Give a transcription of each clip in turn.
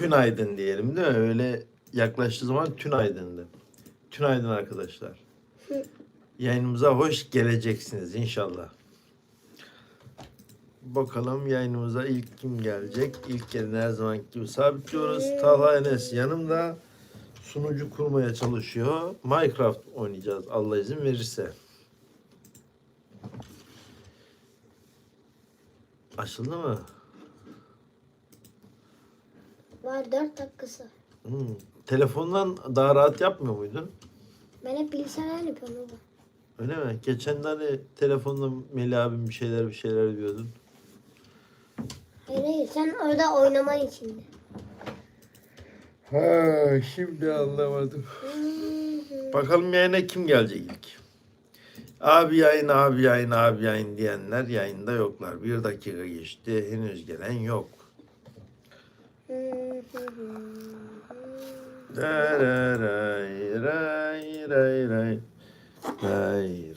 Tünaydın diyelim değil mi? Öyle yaklaştığı zaman tünaydındı. Tünaydın arkadaşlar. Yayınımıza hoş geleceksiniz inşallah. Bakalım yayınımıza ilk kim gelecek? İlk gelen her zaman gibi sabitliyoruz. Talha Enes yanımda sunucu kurmaya çalışıyor. Minecraft oynayacağız Allah izin verirse. Açıldı mı? Var 4 dakikası. Hmm. Telefondan daha rahat yapmıyor muydun? Ben hep bilgisayardan yapıyorum baba. Öyle mi? Geçen hani telefonla Melih abim bir şeyler bir şeyler diyordun. Hayır hayır sen orada oynaman içindi. Ha, şimdi anlamadım. Bakalım yayına kim gelecek ilk? Abi yayın, abi yayın, abi yayın diyenler yayında yoklar. Bir dakika geçti, henüz gelen yok. Ray ray ray ray ray ray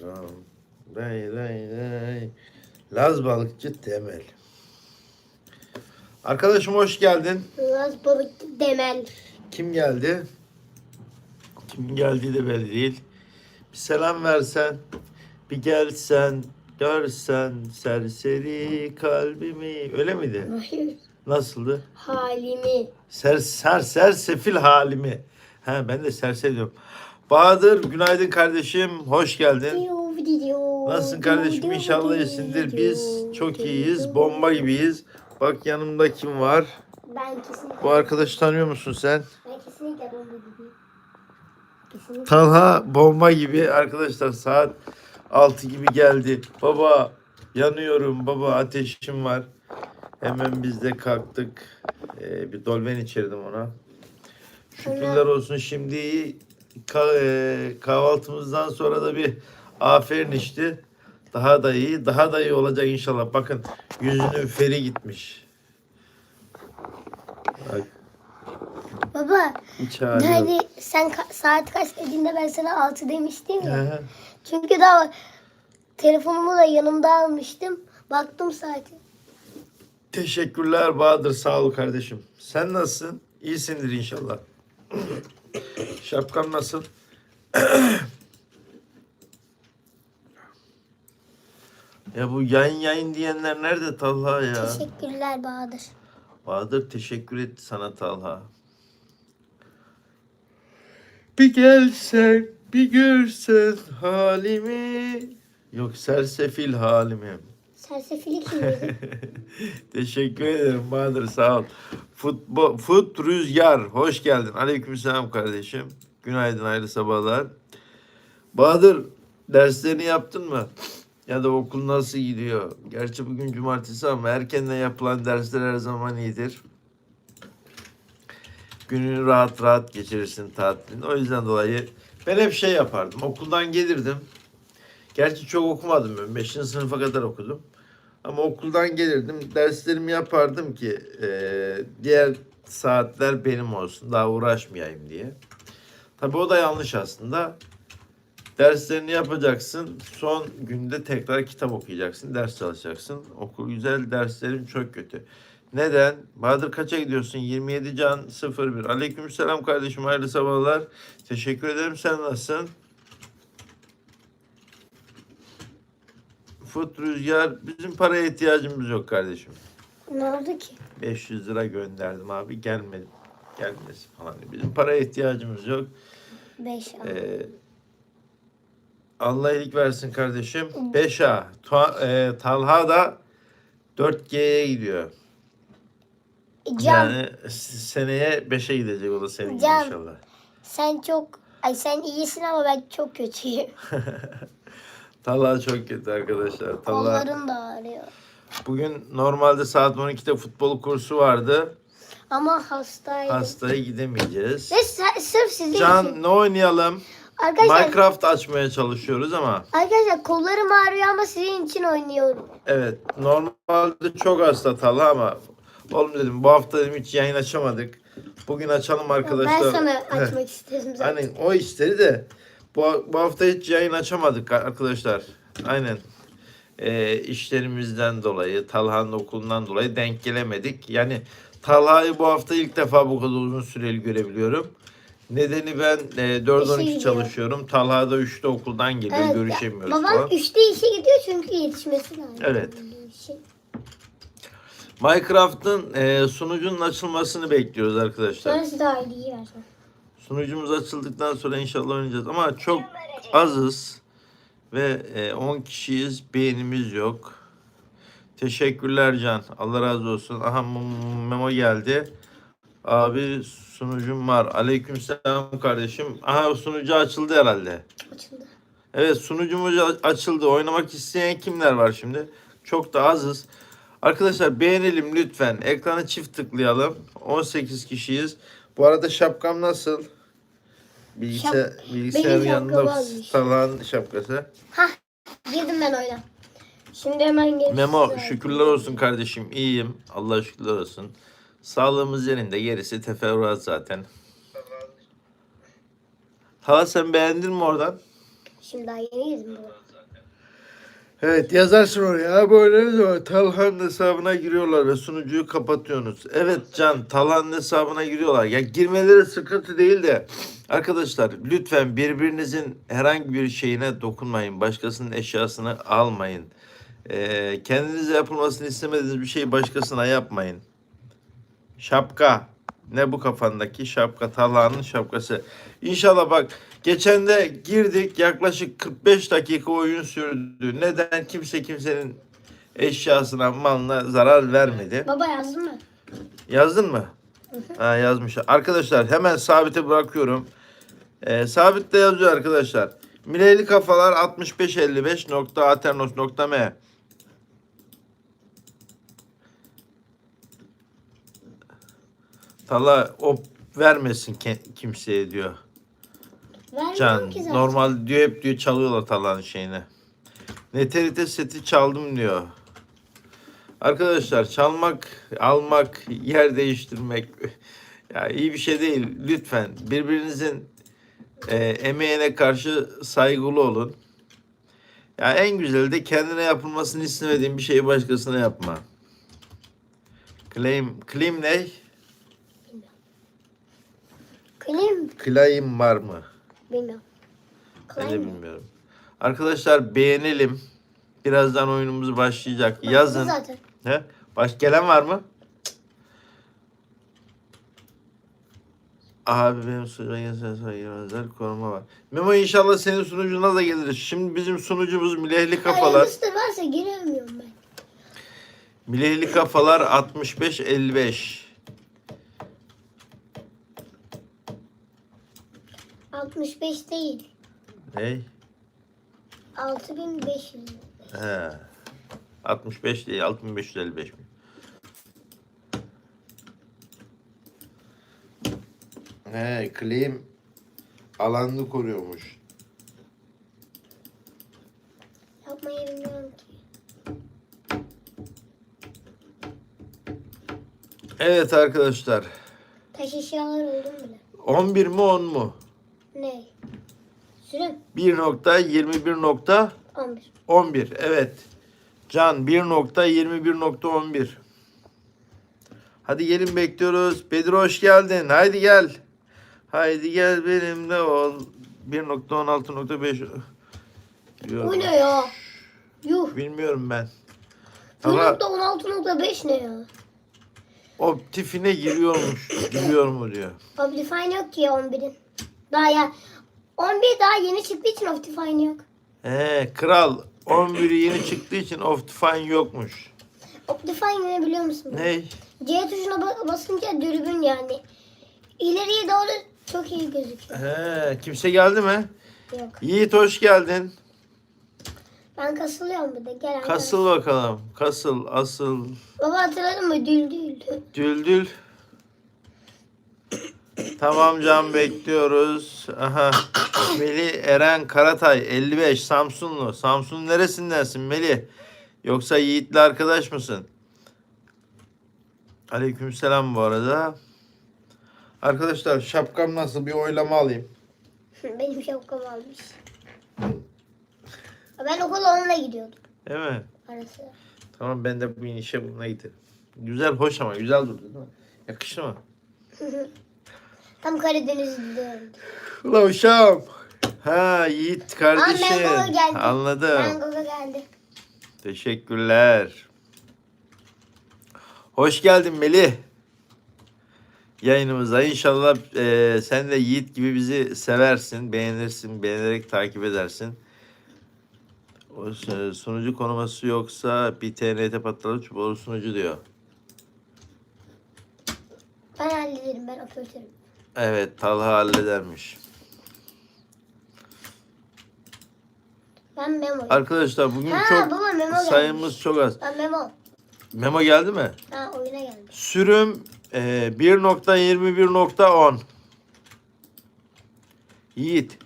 ray ray ray Laz balıkçı Temel. Arkadaşım hoş geldin. Biraz balık demel. Kim geldi? Kim geldiği de belli değil. Bir selam versen, bir gelsen, görsen serseri kalbimi. Öyle miydi? Hayır. Nasıldı? Halimi. Ser, ser, sersefil halimi. He, ben de serseri diyorum. Bahadır, günaydın kardeşim. Hoş geldin. Nasılsın kardeşim? İnşallah iyisindir. Biz çok iyiyiz. Bomba gibiyiz. Bak yanımda kim var? Ben kesinlikle, Bu arkadaşı tanıyor musun sen? ben kesinlikle bomba gibiyim. Kesinlikle. Talha bomba gibi arkadaşlar saat 6 gibi geldi. Baba yanıyorum baba ateşim var. Hemen biz de kalktık. Ee, bir dolven içirdim ona. Şükürler olsun şimdi. Ka- e, kahvaltımızdan sonra da bir aferin içti. Daha da iyi, daha da iyi olacak inşallah. Bakın yüzünün feri gitmiş. Bak, Baba hiç hali yok. hani sen ka- saat kaç dediğinde ben sana 6 demiştim ya. Çünkü daha telefonumu da yanımda almıştım. Baktım saate. Teşekkürler Bahadır. Sağ ol kardeşim. Sen nasılsın? İyisindir inşallah. Şapkan nasıl? ya bu yayın yayın diyenler nerede Talha ya? Teşekkürler Bahadır. Bahadır teşekkür etti sana Talha. Bir gelsen, bir görsen halimi. Yok sersefil halimi. Sersefili kim dedi? Teşekkür ederim Bahadır sağ ol. Futbol, Fut Rüzgar hoş geldin. Aleykümselam kardeşim. Günaydın hayırlı sabahlar. Bahadır derslerini yaptın mı? Ya da okul nasıl gidiyor? Gerçi bugün cumartesi ama erkenden yapılan dersler her zaman iyidir. Gününü rahat rahat geçirirsin tatilin. O yüzden dolayı ben hep şey yapardım. Okuldan gelirdim. Gerçi çok okumadım ben. Beşinci sınıfa kadar okudum. Ama okuldan gelirdim, derslerimi yapardım ki eee, diğer saatler benim olsun, daha uğraşmayayım diye. Tabii o da yanlış aslında. Derslerini yapacaksın, son günde tekrar kitap okuyacaksın, ders çalışacaksın. Okul güzel, derslerim çok kötü. Neden? Bahadır kaça gidiyorsun? 27 Can 01. Aleykümselam kardeşim, hayırlı sabahlar. Teşekkür ederim, sen nasılsın? Fut Rüzgar, bizim paraya ihtiyacımız yok kardeşim. ne oldu ki? 500 lira gönderdim abi gelmedi. Gelmesin falan. Bizim paraya ihtiyacımız yok. 5 Ee, Allah iyilik versin kardeşim. 5A. Ta- e, Talha da 4G'ye gidiyor. Can Yani seneye 5'e gidecek o da senin gibi Can. inşallah. sen çok ay sen iyisin ama ben çok kötüyüm. Talha çok kötü arkadaşlar. Talha Kollarım da ağrıyor. bugün normalde saat 12'de futbol kursu vardı. Ama hastaydım. Hastaya gidemeyeceğiz. Ve sırf sizin için. Can ne oynayalım? Arkadaşlar, Minecraft açmaya çalışıyoruz ama arkadaşlar kollarım ağrıyor ama sizin için oynuyorum. evet normalde çok hasta Talha ama oğlum dedim bu hafta dedim hiç yayın açamadık. Bugün açalım arkadaşlar. Ben sana açmak istedim zaten. Hani o istedi de bu, bu hafta hiç yayın açamadık arkadaşlar. Aynen. Ee, işlerimizden dolayı, Talha'nın okulundan dolayı denk gelemedik. Yani Talha'yı bu hafta ilk defa bu kadar uzun süreli görebiliyorum. Nedeni ben e, 4-12 gidiyor. çalışıyorum. Talha da 3'te okuldan geliyor. Evet, görüşemiyoruz Babam falan. üçte işe gidiyor çünkü yetişmesi lazım. Evet. İçin. Minecraft'ın e, sunucunun açılmasını bekliyoruz arkadaşlar. Sonra size ID'yi vereceğim. Sunucumuz açıldıktan sonra inşallah oynayacağız. Ama çok azız ve e, 10 kişiyiz. Beğenimiz yok. Teşekkürler Can. Allah razı olsun. Aha mem- memo geldi. Abi sunucum var. Aleykümselam kardeşim. Aha sunucu açıldı herhalde. Açıldı. Evet sunucumuz açıldı. Oynamak isteyen kimler var şimdi? Çok da azız. Arkadaşlar beğenelim lütfen. Ekrana çift tıklayalım. 18 kişiyiz. Bu arada şapkam nasıl? Bilgisayar, bilgisayarın benim yanında varmış. Talha'nın şapkası. Hah girdim ben oyuna. Şimdi hemen gelip Memo size şükürler olsun kardeşim. İyiyim. Allah şükürler olsun. Sağlığımız yerinde. Gerisi teferruat zaten. Hala sen beğendin mi oradan? Şimdi daha yeni girdim bu. Evet yazarsın oraya. Aboneniz var. Talhan'ın hesabına giriyorlar ve sunucuyu kapatıyorsunuz. Evet Can Talhan'ın hesabına giriyorlar. Ya girmeleri sıkıntı değil de arkadaşlar lütfen birbirinizin herhangi bir şeyine dokunmayın. Başkasının eşyasını almayın. Ee, kendinize yapılmasını istemediğiniz bir şeyi başkasına yapmayın. Şapka. Ne bu kafandaki şapka? Talhan'ın şapkası. İnşallah bak geçen de girdik yaklaşık 45 dakika oyun sürdü. Neden? Kimse kimsenin eşyasına, malına zarar vermedi. Baba yazdın mı? Yazdın mı? Ha, yazmış. Arkadaşlar hemen sabite bırakıyorum. Ee, sabitte yazıyor arkadaşlar. Mileyli kafalar 6555.aternos.m Tala o vermesin kimseye diyor. Can ki zaten. normal diyor hep diyor çalıyorlar talan şeyini. Neterite seti çaldım diyor. Arkadaşlar çalmak, almak, yer değiştirmek ya iyi bir şey değil. Lütfen birbirinizin e, emeğine karşı saygılı olun. Ya en güzeli de kendine yapılmasını istemediğin bir şeyi başkasına yapma. Claim, claim ne? Claim Claim var mı? Bilmiyorum. Ben de mi? bilmiyorum. Arkadaşlar beğenelim. Birazdan oyunumuz başlayacak. Yazın. Zaten. He? Baş gelen var mı? Abi benim sunucuma özel koruma var. Memo inşallah senin sunucuna da geliriz. Şimdi bizim sunucumuz Milehli Kafalar. Hayırlısı varsa giremiyorum ben. Milehli Kafalar 6555. 65 değil. Ne? 6500. He. 65 değil 6555 mi? He, claim alanını koruyormuş. Yapmayı bilmiyorum ki. Evet arkadaşlar. Taş eşyalar oldum bile. 11 mi 10 mu? Ne? Sürüm 1.21.11 11. evet. Can 1.21.11 Hadi gelin bekliyoruz. Bedir hoş geldin. Haydi gel. Haydi gel benimle ol. 1.16.5 Diyor. Bu ne ya? Yuh. Bilmiyorum ben. Ama 1.16.5 ne ya? optifine giriyormuş. Giriyor mu diyor. Optifine yok ki 11'in. Daha ya 11 daha yeni çıktığı için Optifine yok. He, kral 11'i yeni çıktığı için optifine yokmuş. Optifine ne biliyor musun? Ne? C tuşuna ba- basınca dürbün yani. İleriye doğru çok iyi gözüküyor. He, kimse geldi mi? Yok. Yiğit hoş geldin. Ben kasılıyorum burada. Gel arkadaş. Kasıl bakalım. Kasıl, asıl, Baba hatırladın mı? Düldül. düldül. Tamam can bekliyoruz. Aha. Meli Eren Karatay 55 Samsunlu. Samsun neresindensin Meli? Yoksa Yiğit'le arkadaş mısın? Aleykümselam bu arada. Arkadaşlar şapkam nasıl bir oylama alayım. Benim şapkam almış. Ben okula onunla gidiyordum. Değil mi? Arası. Tamam ben de bugün işe bununla giderim. Güzel hoş ama güzel durdu değil mi? Yakıştı mı? Tam Karadeniz'de. Ulan uşağım. Ha Yiğit kardeşim. Aa, Mengo geldi. Anladım. Mango'da geldi. Teşekkürler. Hoş geldin Melih. Yayınımıza. İnşallah e, sen de Yiğit gibi bizi seversin, beğenirsin, beğenerek takip edersin. O e, sunucu konuması yoksa bir TNT patladı çubuğu sunucu diyor. Ben hallederim ben operatörüm. Evet Talha halledermiş. Ben Memo. Arkadaşlar bugün Ha, çok baba, memo sayımız gelmiş. çok az. Ben Memo. Memo geldi mi? Ha oyuna gelmiş. Sürüm e, 1.21.10 Yiğit.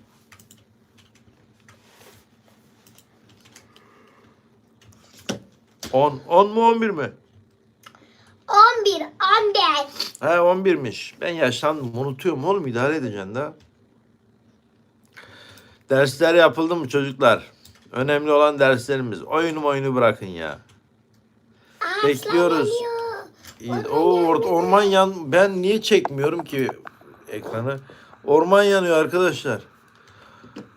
On, 10 mu 11 mi? 11, 15. He 11'miş. Ben yaşlandım unutuyorum oğlum idare edeceksin daha. Dersler yapıldı mı çocuklar? Önemli olan derslerimiz. Oyunu oyunu bırakın ya. Aa, Bekliyoruz. yanıyor. İyi, O or- orman yan ben niye çekmiyorum ki ekranı? Orman yanıyor arkadaşlar.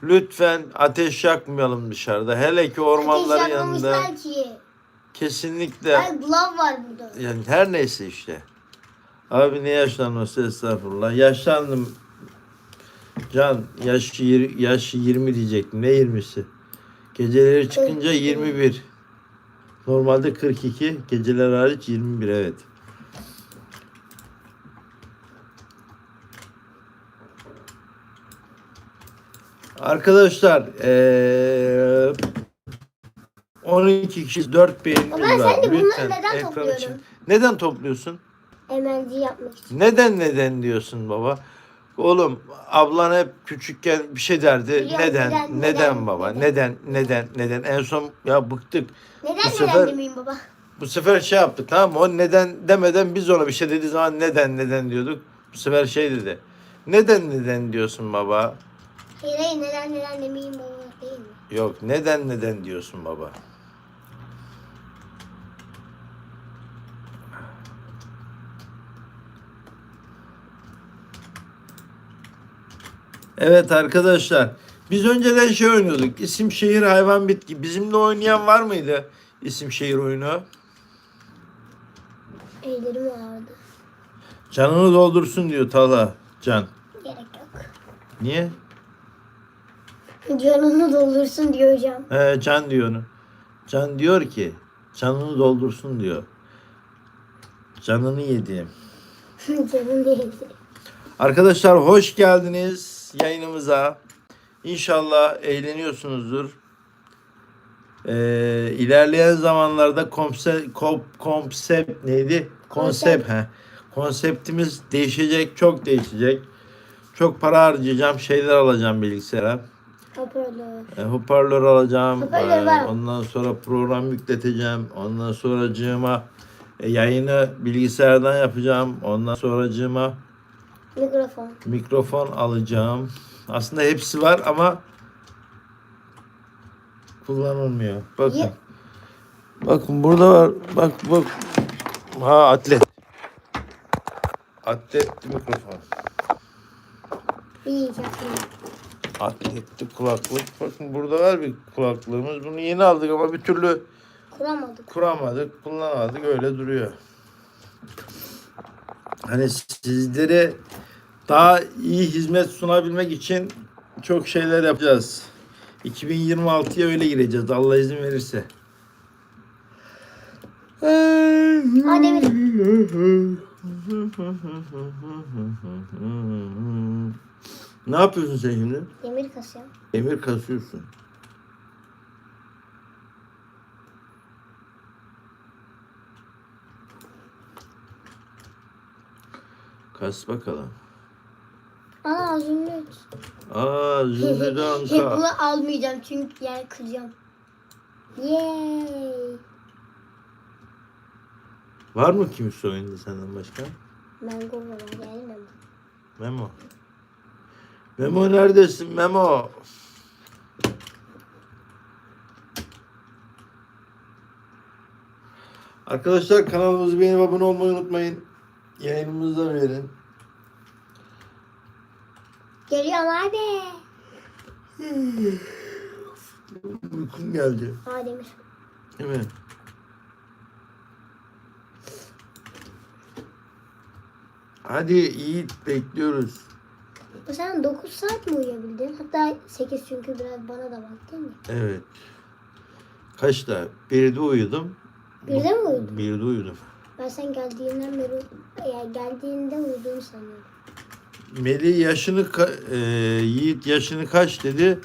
Lütfen ateş yakmayalım dışarıda. Hele ki ormanların yanında. ki. Kesinlikle. Ay glav var burada. Yani her neyse işte. Abi ne yaşlanması estağfurullah. Yaşlandım. Can yaş, yaş 20 diyecektim. Ne 20'si? Geceleri çıkınca 42. 21. Normalde 42. Geceler hariç 21 evet. Arkadaşlar eee 12 kişi 4 beğenimiz Baba, var. Lütfen neden ekran topluyorsun? için. Neden topluyorsun? MLG yapmak için. Neden neden diyorsun baba? Oğlum ablan hep küçükken bir şey derdi. Biliyorum, neden, neden, neden, neden, baba? neden? Neden, neden, neden? En son ya bıktık. Neden Bu neden sefer- demeyeyim baba? Bu sefer şey yaptık tamam? O neden demeden biz ona bir şey dediği zaman neden neden diyorduk. Bu sefer şey dedi. Neden neden diyorsun baba? Hayır hayır neden neden demeyeyim baba değil mi? Yok neden neden diyorsun baba? Evet arkadaşlar. Biz önceden şey oynuyorduk. İsim şehir hayvan bitki. Bizimle oynayan var mıydı? İsim şehir oyunu. Ellerim ağrıdı. Canını doldursun diyor Tala. Can. Gerek yok. Niye? Canını doldursun diyor hocam. He, Can diyor onu. Can diyor ki canını doldursun diyor. Canını yediğim. Canın değil. Arkadaşlar hoş geldiniz yayınımıza. İnşallah eğleniyorsunuzdur. Ee, ilerleyen zamanlarda konsept, konsept neydi? Konsept. He. Konseptimiz değişecek, çok değişecek. Çok para harcayacağım, şeyler alacağım bilgisayara. Hoparlör. E, hoparlör alacağım. Hoparlör E, ondan sonra program yükleteceğim. Ondan sonra cığıma yayını bilgisayardan yapacağım. Ondan sonra cığıma Mikrofon. mikrofon alacağım. Aslında hepsi var ama kullanılmıyor. Bakın. Ye- Bakın burada var. Bak bak. Ha atlet. Atletli mikrofon. İyi yapayım. Atletli kulaklık. Bakın burada var bir kulaklığımız. Bunu yeni aldık ama bir türlü Kuramadık. kuramadık, kullanamadık öyle duruyor. Hani sizlere daha iyi hizmet sunabilmek için çok şeyler yapacağız. 2026'ya öyle gireceğiz Allah izin verirse. Hadi Ne yapıyorsun sen şimdi? Demir kasıyorum. Emir kasıyorsun. Kas bakalım. Aa zümrüt. Aa Zümrüt. Bunu almayacağım çünkü yani kıracağım. Yay. Var mı kimse oyunda senden başka? Mango var gelmem. Memo. Memo neredesin Memo? Arkadaşlar kanalımızı beğenip abone olmayı unutmayın. Yayınımızda verin. Geliyorum abi. Uykum geldi. Aa Demir. Değil mi? Hadi Yiğit bekliyoruz. Sen 9 saat mi uyuyabildin? Hatta 8 çünkü biraz bana da bak değil mi? Evet. Kaçta? Birde uyudum. Birde mi uyudun? Birde uyudum. Ben sen geldiğinden beri yani geldiğinde uyuduğunu sanıyorum. Melih yaşını ka- e, Yiğit yaşını kaç dedi?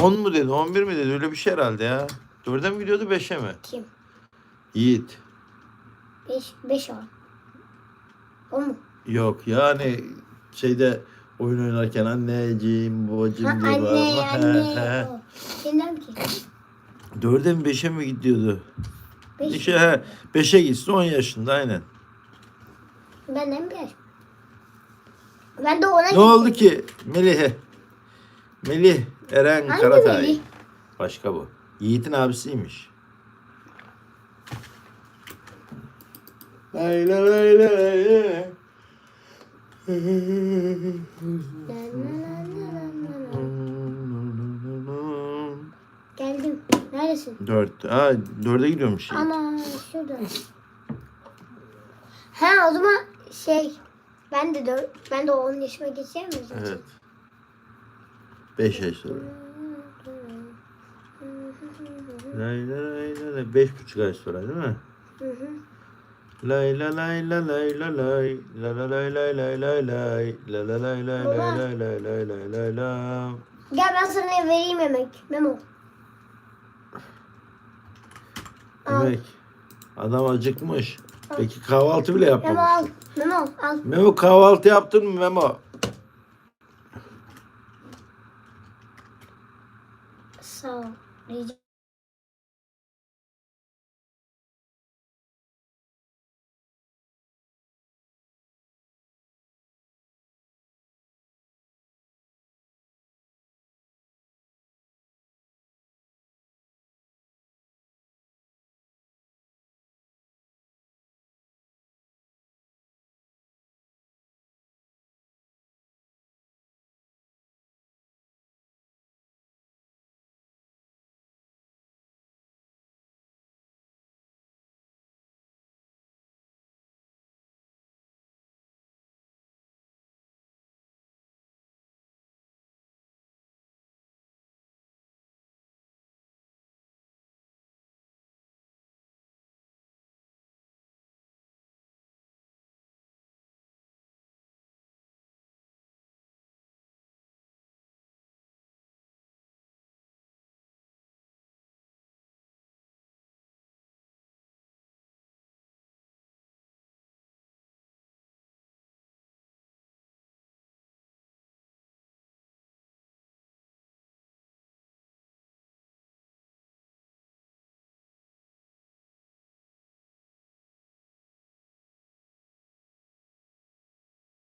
10 mu dedi? 11 mi dedi? Öyle bir şey herhalde ya. 4'e mi gidiyordu 5'e mi? Kim? Yiğit. 5 5 o. O mu? Yok yani şeyde oyun oynarken anneciğim babacığım Ha, diye anne bağırma. anne. He, o. Bilmem ki. 4'e mi 5'e mi gidiyordu? 5 İşte he, 5'e gitsin 10 yaşında aynen. Bir yaş. Ben de ona Ne oldu ki Melih'e? Melih Eren Hangi Karatay. Melih? Başka bu. Yiğit'in abisiymiş. Lay lay lay lay lay. Neredesin? Dört. Aa, dörde gidiyormuş Yiğit. Ana şurada. Ha o zaman şey ben de dört, ben de 10 yaşıma geçeceğim mi zaten? Evet. Beş yaş sonra. Lay lay lay lay lay. Beş buçuk ay sonra değil mi? Hı hı. Lay la lay la lay la lay la la lay lay lay lay lay la la lay lay lay lay lay lay lay lay la. Gel ben sana vereyim yemek. Memo. Al. Adam acıkmış. Peki kahvaltı bile Memo yapmamış. al. Memo al. Memo kahvaltı yaptın mı Memo? Sağ ol. Rica